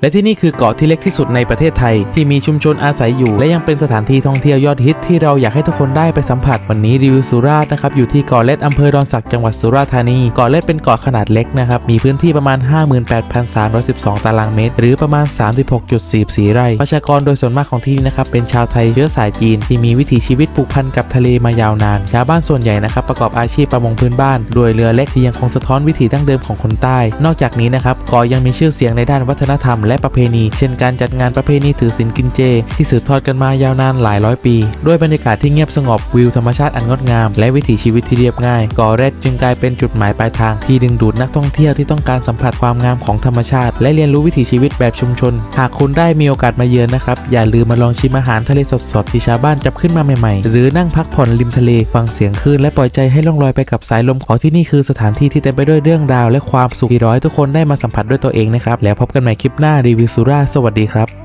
และที่นี่คือเกาะที่เล็กที่สุดในประเทศไทย ที่มีชุมชนอาศัยอยู่ และยังเป็นสถานที่ท่องเที่ยวยอดฮิตที่เราอยากให้ทุกคนได้ไปสัมผัสวันนี้รีวิวสุราษฎร์นะครับอยู่ที่เกาะเล็ดอำเภอดอนสักจังหวัดสุราษฎร์ธานีเกาะเล็ดเป็นเกาะขนาดเล็กนะครับมีพื้นที่ประมาณ 58,312 ตารางเมตร หรือประมาณ 36.44 ไร่ประชากรโดยส่วนมากของที่นี่นะครับเป็นชาวไทยเชื้อสายจีนที่มีวิถีชีวิตผูกพันกับทะเลมายาวนานชาวบ้านส่วนใหญ่นะครับประกอบอาชีพประมงพื้นบ้านโดยเรือเล็กที่ยังคงสะท้อนวิถีดั้งเดิมของคนใต้ นอกจากนี้นะครับเกาะยังมีชื่อเสียงในด้านวัฒนธรรมและประเพณี เช่นการจัดงานประเพณีถือศีลกินเจ ที่สืบทอดกันมายาวนานหลายร้อยปี ด้วยบรรยากาศที่เงียบสงบวิวธรรมชาติอันงดงาม และวิถีชีวิตที่เรียบง่ายเกาะแรดจึงกลายเป็นจุดหมายปลายทางที่ดึงดูดนักท่องเที่ยวที่ต้องการสัมผัสความงามของธรรมชาติ และเรียนรู้วิถีชีวิตแบบชุมชน หากคุณได้มีโอกาสมาเยือนนะครับอย่าลืมมาลองชิมอาหารทะเลสดๆที่ชาวบ้านจับขึ้นมาใหม่ๆ หรือนั่งพักผ่อนริมทะเลฟังเสียงคลื่นและปล่อยใจให้ล่องลอยไปกับสายลมของที่นี่คือสถานที่ที่เต็มไปด้วยเรื่องราว และความสุขที่รอให้ทุกคนได้มาสัมผัสด้วยตัวเองนะครับแล้วพบกันใหม่คลิปหน้ารีวิวสุราสวัสดีครับ